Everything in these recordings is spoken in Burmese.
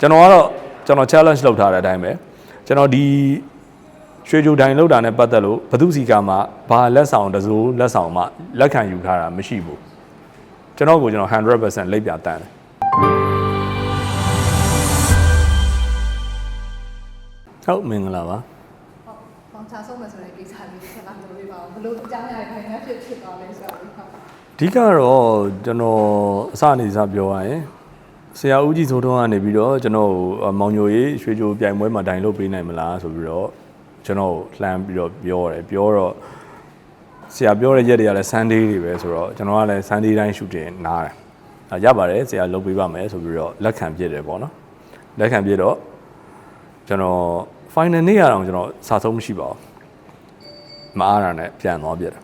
ကျွန်တော်ကတော့ကျွန်တော် challenge လုပ်ထားတဲ့အတိုင်းပဲကျွန်တော်ဒီရွှေကြိုတိုင်လောက်တာနဲ့ပတ်သက်လို့ဘသူစီကမှဘာလက်ဆောင်တစိုးလက်ဆောင်မှလက်ခံယူထားတာမရှိဘူးကျွန်တော်ကိုကျွန်တော်100%လိပ်ပြတန်းတယ်ဟုတ်မင်္ဂလာပါဟုတ်ပေါင်ချဆုံးမယ်ဆိုတဲ့ကိစ္စလေးတစ်ခါတော့ပြောပြပါဦးဘလို့အကြောင်းအရာတွေခိုင်နှက်ဖြစ်ဖြစ်သွားလဲဆိုတော့ဟုတ်အဓိကတော့ကျွန်တော်အစအနေစပြောရရင် ဆရာဦးကြီးစိုးထွန်းကနေပြီးတော့ကျွန်တော်ကိုမောင်ညိုရေးရွှေကြိုပြိုင်ပွဲမှာတိုင်လို့ပေးနိုင်မလားဆိုပြီးတော့ကျွန်တော်ကိုလှမ်းပြီးတော့ပြောတယ်ပြောတော့ဆရာပြောတဲ့ရက်တွေကလည်း Sunday တွေပဲဆိုတော့ကျွန်တော်ကလည်း Sunday တိုင်း shooting နားတယ်အဲရပါတယ်ဆရာလုပ်ပေးပါမယ်ဆိုပြီးတော့လက်ခံပြစ်တယ်ပေါ့နော်လက်ခံပြစ်တော့ကျွန်တော် final နေ့ရအောင်ကျွန်တော်စာဆုံးမရှိပါဘူးမအားတာနဲ့ပြန်သွားပြစ်တယ်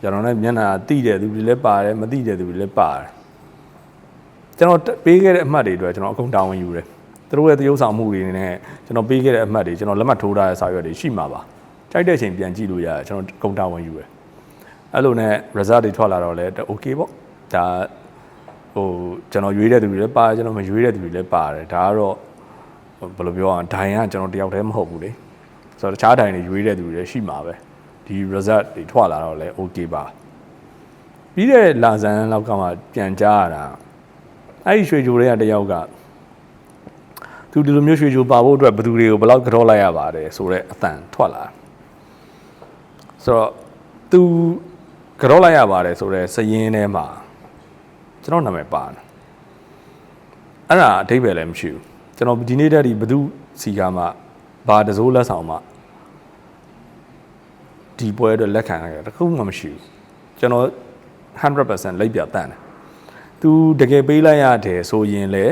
ကျွန်တော်လည်းမျက်နှာတိတဲ့သူတွေလည်းပါတယ်မတိတဲ့သူတွေလည်းပါတယ် ကျွန်တော်ပေးခဲ့တဲ့အမှတ်တွေအတွက်ကျွန်တော်အကုန်တာဝန်ယူတယ်သူတို့ရဲ့သရုပ်ဆောင်မှုတွေနဲ့ကျွန်တော်ပေးခဲ့တဲ့အမှတ်တွေကျွန်တော်လက်မှတ်ထိုးထားတဲ့စာရွက်တွေရှိမှာပါကြိုက်တဲ့အချိန်ပြန်ကြည့်လို့ရတယ်ကျွန်တော်အကုန်တာဝန်ယူတယ်အဲ့လိုနဲ့ result တွေထွက်လာတော့လည်း okay ပေါ့ဒါဟိုကျွန်တော်ရွေးတဲ့သူတွေလည်းပါတယ်ကျွန်တော်မရွေးတဲ့သူတွေလည်းပါတယ်ဒါကတော့ဘယ်လိုပြောအောင်ဒိုင်ကကျွန်တော်တယောက်တည်းမဟုတ်ဘူးလေဆိုတော့တခြားဒိုင်တွေရွေးတဲ့သူတွေလည်းရှိမှာပဲဒီ result တွေထွက်လာတော့လည်း okay ပါပြီးတဲ့လာဇန်လောက်ကမှပြန်ကြားရတာ အဲ့ဒီရွှေကြိုတွေကတယောက်ကသူဒီလိုမျိုးရွှေကြိုပါဖို့အတွက်ဘယ်သူတွေကိုဘယ်လောက်ကြောလိုက်ရပါတယ်ဆိုတော့အတန်ထွက်လာဆိုတော့သူကြောလိုက်ရပါတယ်ဆိုတော့စရင်ထဲမှာကျွန်တော်နာမည်ပါတယ်အဲ့ဒါအဓိပ္ပာယ်လည်းမရှိဘူးကျွန်တော်ဒီနေ့တည်းဒီဘသူစီကမှဘာတစိုးလက်ဆောင်မှဒီပွဲအတွက်လက်ခံရတာတခုမှမရှိဘူးကျွန်တော်100%လိုက်ပြတန်းတယ် သူတကယ်ပေးလိုက်ရတယ်ဆိုရင်လေ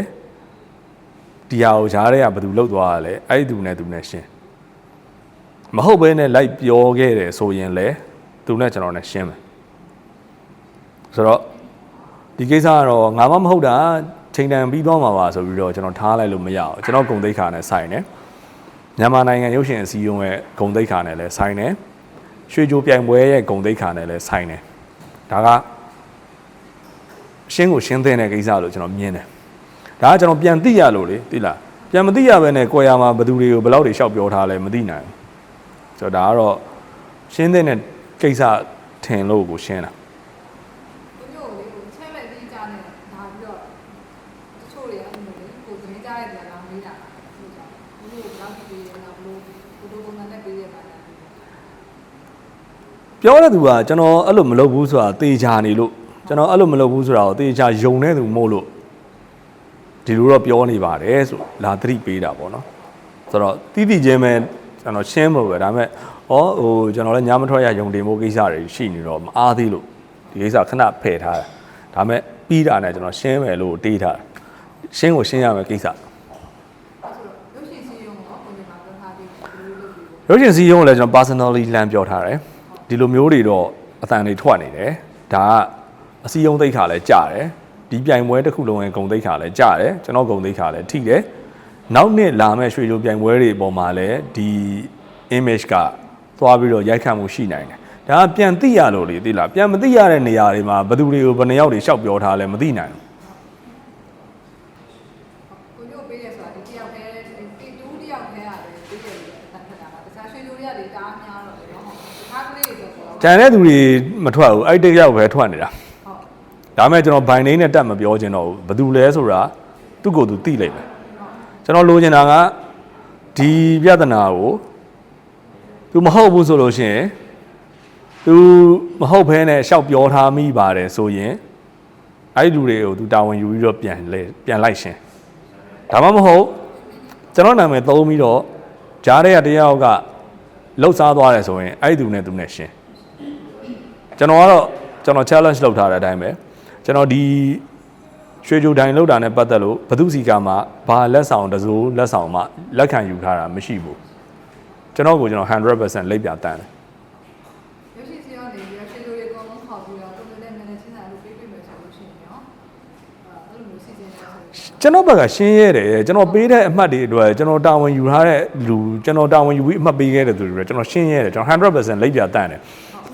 ဒီဟာကိုရားတဲ့ကဘယ်သူလောက်သွားရလဲအဲ့ဒီသူနဲ့သူနဲ့ရှင်းမဟုတ်ဘဲနဲ့လိုက်ပြောခဲ့တယ်ဆိုရင်လေသူနဲ့ကျွန်တော်နဲ့ရှင်းမယ်ဆိုတော့ဒီကိစ္စကတော့ငါမှမဟုတ်တာချိန်တန်ပြီးသွားမှာပါဆိုပြီးတော့ကျွန်တော်ထားလိုက်လို့မရအောင်ကျွန်တော်ဂုံတိတ်ခါနဲ့ဆိုင်တယ်မြန်မာနိုင်ငံရုပ်ရှင်အစည်းအရုံးရဲ့ဂုံတိတ်ခါနဲ့လည်းဆိုင်တယ်ရွှေကြိုပြိုင်ပွဲရဲ့ဂုံတိတ်ခါနဲ့လည်းဆိုင်တယ်ဒါက ရှင်းကိုရှင်းတဲ့ကိစ္စလို့ကျွန်တော်မြင်တယ်ဒါကကျွန်တော်ပြန်သိရလို့လေသိလားပြန်မသိရဘဲနဲ့ကိုယ်ရမှာဘယ်သူတွေကိုဘယ်လောက်တွေရှောက်ပြောထားလဲမသိနိုင်ဘူးဆိုတော့ဒါကတော့ရှင်းတဲ့ကိစ္စထင်လို့ကိုရှင်းတာကိုမျိုးလေးကိုချက်လက်ပြီးကြားနေဒါပြီးတော့တချို့တွေအဲ့လိုလေကိုသတင်းကြားတဲ့နေရာမေးတာဟုတ်ကြဘူးဘလို့ဘလောက်ပြီးရအောင်ဘလို့ဘလို့ပုံမှန်နဲ့ပေးရပါလားပြောတဲ့သူကကျွန်တော်အဲ့လိုမလုပ်ဘူးဆိုတာတေချာနေလို့ ကျွန်တော်အဲ့လိုမလုပ်ဘူးဆိုတာကိုတေချာယုံတဲ့သူမို့လို့ဒီလိုတော့ပြောနေပါတယ်ဆိုလာသတိပေးတာပေါ့နော်ဆိုတော့တီးတီချင်းပဲကျွန်တော်ရှင်းလို့ပဲဒါပေမဲ့ဩဟိုကျွန်တော်လည်းညမထွက်ရယုံတင်ဖို့ကိစ္စတွေရှိနေတော့မအားသေးလို့ဒီကိစ္စခဏဖယ်ထားတာဒါပေမဲ့ပြီးတာနဲ့ကျွန်တော်ရှင်းမယ်လို့တေးထားတာရှင်းကိုရှင်းရမယ်ကိစ္စအဲ့ဆိုရုပ်ရှင်စီရုံတော့ကိုယ်ကပြောထားပြီးဘလို့လုပ်ပြီးရုပ်ရှင်စီးရုံးကိုလည်းကျွန်တော် personally လမ်းပြောထားတယ်ဒီလိုမျိုးတွေတော့အတန်တွေထွက်နေတယ်ဒါက အစီယုံသိက္ခာလည်းကြားတယ်ဒီပြိုင်ပွဲတစ်ခုလုံးရဲ့ဂုံသိက္ခာလည်းကြားတယ်ကျွန်တော်ဂုံသိက္ခာလည်းထိတယ်နောက်နှစ်လာမဲ့ရွှေချိုပြိုင်ပွဲတွေအပေါ်မှာလည်းဒီ image ကသွားပြီးတော့ရိုက်ခတ်မှုရှိနိုင်တယ်ဒါကပြန်သိရလို့လေသိလားပြန်မသိရတဲ့နေရာတွေမှာဘယ်သူတွေကိုဘယ်နှယောက်တွေရှောက်ပြောထားလဲမသိနိုင်ဘူးကိုမျိုးပေးရဆိုတာဒီတယောက်တည်းဒီတူးတယောက်တည်းရတယ်ပေးတယ်လို့အတတ်ထက်တာပါတခြားရွှေလူတွေကလေတားများတော့လေနော်ဟုတ်တခြားကလေးတွေဆိုတော့ကျန်တဲ့သူတွေမထွက်ဘူးအဲ့ဒီတစ်ယောက်ပဲထွက်နေတာဟုတ် ဒါမဲ့ကျွန်တော် by name နဲ့တက်မပြောချင်တော့ဘူးဘယ်သူလဲဆိုတာသူ့ကိုယ်သူသိလိမ့်မယ်ကျွန်တော်လိုချင်တာကဒီပြဿနာကိုသူမဟုတ်ဘူးဆိုလို့ရှိရင်သူမဟုတ်ဘဲနဲ့ရှောက်ပြောထားမိပါတယ်ဆိုရင်အဲ့ဒီလူတွေကိုသူတာဝန်ယူပြီးတော့ပြန်လဲပြန်လိုက်ရှင်ဒါမှမဟုတ်ကျွန်တော်နာမည်သုံးပြီးတော့ဂျားတဲ့ကတရားကလှုပ်ရှားသွားတယ်ဆိုရင်အဲ့ဒီသူနဲ့သူနဲ့ရှင်ကျွန်တော်ကတော့ကျွန်တော် challenge လုပ်ထားတဲ့အတိုင်းပဲ ကျွန်တော်ဒီရွှေကြိုတိုင်လောက်တာနဲ့ပတ်သက်လို့ဘသူစီကမှဘာလက်ဆောင်တစိုးလက်ဆောင်မှလက်ခံယူထားတာမရှိဘူးကျွန်တော်ကိုကျွန်တော်100%လိပ်ပြတန်းတယ်ရုပ်ရှင်စီရောနေပြီးရွှေလူတွေအကုန်လုံးခေါ်ပြီးတော့ကိုယ်နဲ့နည်းနည်းချင်းစာလို့ပေးပေးမယ်ဆိုလို့ရှိရင်ရောအဲ့လိုမျိုးစီစဉ်နေဆိုရင်ကျွန်တော်ဘက်ကရှင်းရတယ်ကျွန်တော်ပေးတဲ့အမှတ်တွေအတွက်ကျွန်တော်တာဝန်ယူထားတဲ့လူကျွန်တော်တာဝန်ယူပြီးအမှတ်ပေးခဲ့တဲ့သူတွေကျွန်တော်ရှင်းရတယ်ကျွန်တော်100%လိပ်ပြတန်းတယ်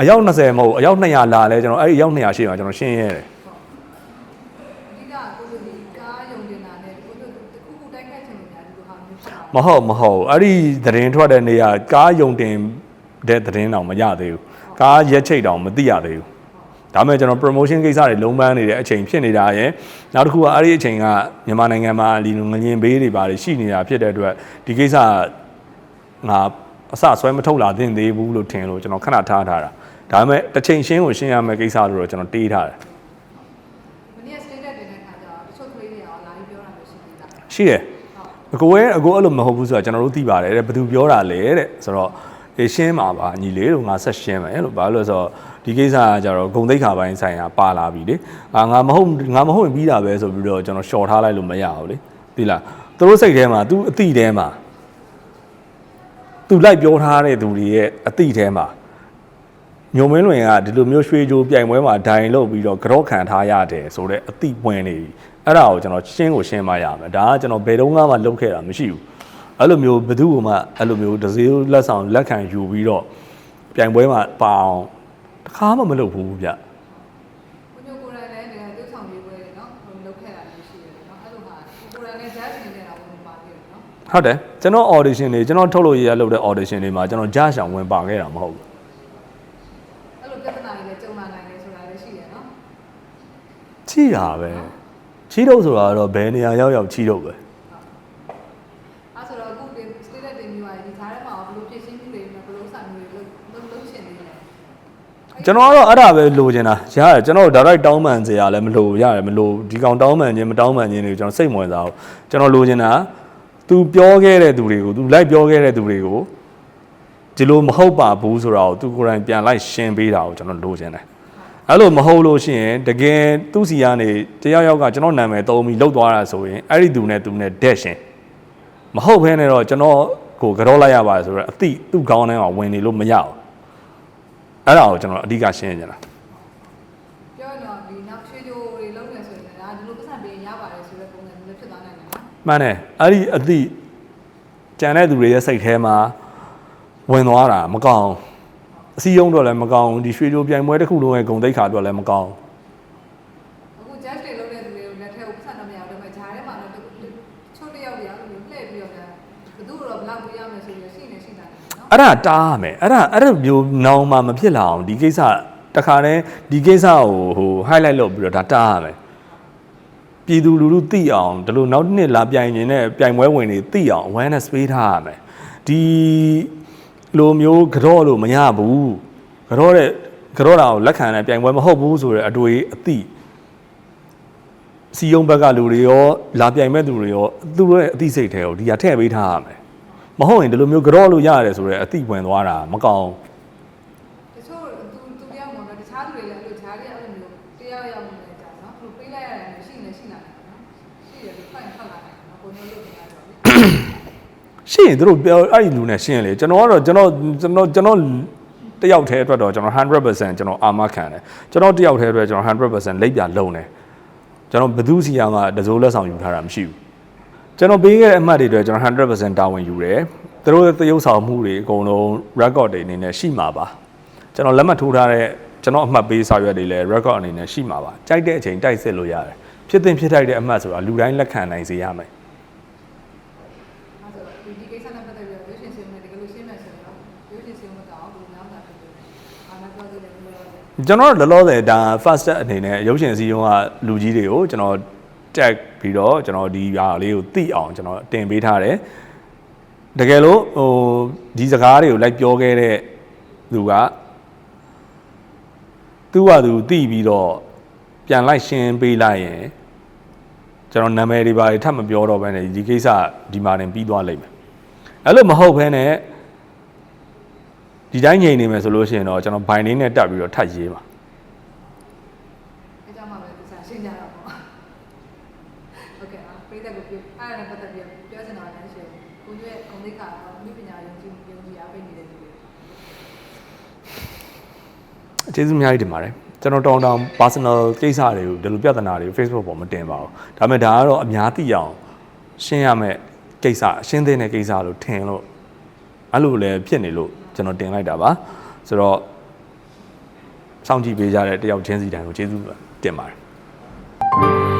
အယောက်20မဟုတ်အယောက်200လာလဲကျွန်တော်အဲ့ဒီအယောက်200ရှိမှကျွန်တော်ရှင်းရတယ် အဓိကကိုယ်ကကားယုံတင်တာနဲ့ကိုယ်တို့တစ်ခုခုတိုက် မဟုတ်မဟုတ်အဲ့ဒီသတင်းထွက်တဲ့နေရာကားယုံတင်တဲ့သတင်းတောင်မရသေးဘူးကားရက်ချိတ်တောင်မသိရသေးဘူးဒါမဲ့ကျွန်တော် promotion ကိစ္စတွေလုံးပန်းနေတဲ့အချိန်ဖြစ်နေတာရယ်နောက်တစ်ခုကအဲ့ဒီအချိန်ကမြန်မာနိုင်ငံမှာဒီလိုငလျင်ဘေးတွေပါတယ်ရှိနေတာဖြစ်တဲ့အတွက်ဒီကိစ္စငါအစဆွဲမထုတ်လာသင့်သေးဘူးလို့ထင်လို့ကျွန်တော်ခဏထားထားတာဒါပေမဲ့တစ်ချိန်ရှင်းကိုရှင်းရမယ့်ကိစ္စလို့တော့ကျွန်တော်တေးထားတယ်မနေ့ status တင်တဲ့ခါကျတော့တချို့ကလေးတွေရောလာပြီးပြောတာမျိုးရှိသေးတာရှိတယ် အကိုရဲ့အကိုအဲ့လိုမဟုတ်ဘူးဆိုတော့ကျွန်တော်တို့သိပါတယ်တဲ့ဘယ်သူပြောတာလဲတဲ့ဆိုတော့အေးရှင်းပါပါညီလေးတို့ငါဆက်ရှင်းမယ်လို့ဘာလို့လဲဆိုတော့ဒီကိစ္စကကြတော့ဂုံသိက္ခာပိုင်းဆိုင်ရာပါလာပြီလေအာငါမဟုတ်ငါမဟုတ်ရင်ပြီးတာပဲဆိုပြီးတော့ကျွန်တော်ရှော့ထားလိုက်လို့မရဘူးလေသိလားသူတို့စိတ်ထဲမှာ तू အတိထဲမှာ तू လိုက်ပြောထားတဲ့သူတွေရဲ့အတိထဲမှာ ညုံမင်းလွင်ကဒီလိုမျိုးရွှေကြိုးပြိုင်ပွဲမှာဒိုင်လုပ်ပြီးတော့ကြော့ခံထားရတယ်ဆိုတော့အတိပွင့်နေပြီအဲ့ဒါကိုကျွန်တော်ရှင်းကိုရှင်းမရမယ်ဒါကကျွန်တော်ဘယ်တော့မှမလုပ်ခဲ့တာမရှိဘူးအဲ့လိုမျိုးဘယ်သူမှအဲ့လိုမျိုးတစ်စေးလက်ဆောင်လက်ခံယူပြီးတော့ပြိုင်ပွဲမှာပါအောင်တခါမှမလုပ်ဘူးဗျကိုညိုကိုယ်တိုင်လည်းဒီကတုတ်ဆောင်ရေးပွဲတွေနော်ဟိုလုပ်ခဲ့တာမျိုးရှိတယ်နော်အဲ့လိုဟာကိုယ်တိုင်လည်း judge နေနေတာဝင်ပါပြီနော်ဟုတ်တယ်ကျွန်တော် audition တွေကျွန်တော်ထုတ်လို့ရရလုပ်တဲ့ audition တွေမှာကျွန်တော်ကြားရှောင်ဝင်ပါခဲ့တာမဟုတ်ဘူး အဲ့လိုပြဿနာတွေလည်းကြုံလာနိုင်တယ်ဆိုတာလည်းရှိတယ်နော် ချီတာပဲချီတော့ဆိုတာကတော့ဘယ်နေရာရောက်ရောက်ချီတော့ပဲ အဲ့ဆိုတော့အခုဒီ status တင်ပြီးသွားရင်ဒီဈာထဲမှာဘယ်လိုဖြည့်ရှင်းမှုတွေနဲ့ဘယ်လိုစာမျိုးတွေလုပ်လုပ်လုပ်ရှင်နေလဲ ကျွန်တော်ကတော့အဲ့ဒါပဲလိုချင်တာရတယ်ကျွန်တော် direct တောင်းပန်စရာလည်းမလိုရတယ်မလိုဒီကောင်တောင်းပန်ခြင်းမတောင်းပန်ခြင်းတွေကျွန်တော်စိတ်ဝင်စားဘူးကျွန်တော်လိုချင်တာ तू ပြောခဲ့တဲ့သူတွေကို तू လိုက်ပြောခဲ့တဲ့သူတွေကိုဒီလိုမဟုတ်ပါဘူးဆိုတာကို तू ကိုယ်တိုင်ပြန်လိုက်ရှင်းပေးတာကိုကျွန်တော်လိုချင်တယ် အဲ့လိုမဟုတ်လို့ရှိရင်တကယ်သူ့စီကနေတယောက်ယောက်ကကျွန်တော်နာမည်သုံးပြီးလောက်သွားတာဆိုရင်အဲ့ဒီသူနဲ့သူနဲ့ dash ရှင်မဟုတ်ဘဲနဲ့တော့ကျွန်တော်ကိုကြောလိုက်ရပါတယ်ဆိုတော့အတိသူ့ကောင်းတဲ့ကဝင်နေလို့မရဘူးအဲ့ဒါကိုကျွန်တော်အဓိကရှင်းနေတာပြောရင်တော့ဒီနောက်ချွေးချိုးတွေလုပ်နေဆိုရင်လည်းဒါဒီလိုပတ်စံပေးရင်ရပါတယ်ဆိုတဲ့ပုံစံမျိုးဖြစ်သွားနိုင်တယ်နော်မှန်တယ်အဲ့ဒီအသည့်ကြံတဲ့သူတွေရဲ့စိတ်ထဲမှာဝင်သွားတာမကောင်း အစည်းအရုံးတော့လည်းမကောင်းဒီရွှေကြိုးပြိုင်ပွဲတစ်ခုလုံးရဲ့ဂုံတိတ်ခါတော့လည်းမကောင်းအခု judge တွေလုပ်တဲ့သူတွေကိုလက်ထက်ကိုပတ်စံတော့မရဘူးဒါပေမဲ့ဈာထဲမှာလည်းချို့တယောက်တွေအဲ့လိုမျိုးလှည့်ပြီးတော့ဘယ်သူ့တော့ဘလောက်ပေးရမယ်ဆိုပြီးရှိနေရှိတာနော်အဲ့ဒါတားရမယ်အဲ့ဒါအဲ့ဒါမျိုးနောင်မှမဖြစ်လာအောင်ဒီကိစ္စတခါတည်းဒီကိစ္စကိုဟို highlight လုပ်ပြီးတော့ဒါတားရမယ်ပြည်သူလူထုသိအောင်ဒီလိုနောက်တစ်နှစ်လာပြိုင်နေတဲ့ပြိုင်ပွဲဝင်တွေသိအောင် awareness ပေးထားရမယ်ဒီ လိုမျိုးကြော့လို့မရဘူးကြော့တဲ့ကြော့တာကိုလက်ခံတဲ့ပြိုင်ပွဲမဟုတ်ဘူးဆိုတဲ့အတွေ့အသိစီယုံဘက်ကလူတွေရောလာပြိုင်မဲ့သူတွေရောသူတို့ရဲ့အသိစိတ်တွေကိုဒီဟာထည့်ပေးထားရမယ်မဟုတ်ရင်ဒီလိုမျိုးကြော့လို့ရတယ်ဆိုတဲ့အသိဝင်သွားတာမကောင်းတချို့သူသူတယောက်မှတော့တခြားသူတွေလည်းအဲ့လိုဈာထဲအဲ့လိုမျိုးတယောက်ရောက်နေကြနော်သူပေးလိုက်ရတယ်ရှိနေရှိလာတယ်နော်ရှိတယ်ဒီဖိုင်ထွက်လာတယ်နော်ကိုမျိုးလုပ်နေတာတော့လေ ရှင်းရင်သူတို့ပြောအဲ့ဒီလူနဲ့ရှင်းလေကျွန်တော်ကတော့ကျွန်တော်ကျွန်တော်ကျွန်တော်တယောက်တည်းအတွက်တော့ကျွန်တော်100%ကျွန်တော်အာမခံတယ်ကျွန်တော်တယောက်တည်းအတွက်ကျွန်တော်100%လိပ်ပြလုံးတယ်ကျွန်တော်ဘယ်သူစီယာမှတစိုးလက်ဆောင်ယူထားတာမရှိဘူးကျွန်တော်ပေးခဲ့တဲ့အမှတ်တွေအတွက်ကျွန်တော်100%တာဝန်ယူတယ်သူတို့ရဲ့သရုပ်ဆောင်မှုတွေအကုန်လုံး record တွေအနေနဲ့ရှိမှာပါကျွန်တော်လက်မှတ်ထိုးထားတဲ့ကျွန်တော်အမှတ်ပေးစာရွက်တွေလည်း record အနေနဲ့ရှိမှာပါကြိုက်တဲ့အချိန်တိုက်စစ်လို့ရတယ်ဖြစ်တင်ဖြစ်ထိုက်တဲ့အမှတ်ဆိုတာလူတိုင်းလက်ခံနိုင်စေရမယ်အဲ့ဆို ဒီဒီကိစ္စနဲ့ပတ်သက်ပြီးတော့ရွှေရှင်စင်နဲ့တကယ်လို့ရှင်းမယ်ဆိုရင်တော့ရွှေရှင်စင်မကောင်းဘူးနောက်တာဖြစ်တယ်အာမပြောသေးတယ်လို့ပြောတယ်ကျွန်တော်တို့လောလောဆယ်ဒါ first step အနေနဲ့ရုပ်ရှင်စည်းရုံးကလူကြီးတွေကိုကျွန်တော် tag ပြီးတော့ကျွန်တော်ဒီဟာလေးကိုသိအောင်ကျွန်တော်တင်ပေးထားတယ်တကယ်လို့ဟိုဒီစကားတွေကိုလိုက်ပြောခဲ့တဲ့သူကသူ့ဟာသူသိပြီးတော့ပြန်လိုက်ရှင်းပေးလိုက်ရင်ကျွန်တော်နာမည်တွေပါထပ်မပြောတော့ဘဲနဲ့ဒီကိစ္စဒီမှာတင်ပြီးသွားလိမ့်မယ် အဲ့လိုမဟုတ်ဘဲနဲ့ဒီတိုင်းငြိမ်နေမယ်ဆိုလို့ရှိရင်တော့ကျွန်တော်ဘိုင်လေးနဲ့တက်ပြီးတော့ထပ်ရေးပါ အဲကြောင့်မှပဲဒီစားရှင်းကြတာပေါ့โอเคอ่ะပြိတ္တကိုပြအဲ့ဒါနဲ့ပတ်သက်ပြီးပြောချင်တာလည်းရှိတယ်ကိုကြီးရဲ့ဂုဏ်သိက္ခာတော့မိပညာယုံကြည်ယုံကြည်အားပေးနေတဲ့သူတွေ ကျေးဇူးအများကြီးတင်ပါတယ်ကျွန်တော်တောင်းတောင်း personal ကိစ္စတွေကိုဒီလိုပြဿနာတွေကို Facebook ပေါ်မတင်ပါဘူးဒါပေမဲ့ဒါကတော့အများသိအောင်ရှင်းရမယ့် ကိစ္စရှင်းသင့်တဲ့ကိစ္စလို့ထင်လို့အဲ့လိုလည်းဖြစ်နေလို့ကျွန်တော်တင်လိုက်တာပါဆိုတော့စောင့်ကြည့်ပေးကြတဲ့တယောက်ချင်းစီတိုင်းကိုကျေးဇူးတင်ပါတယ်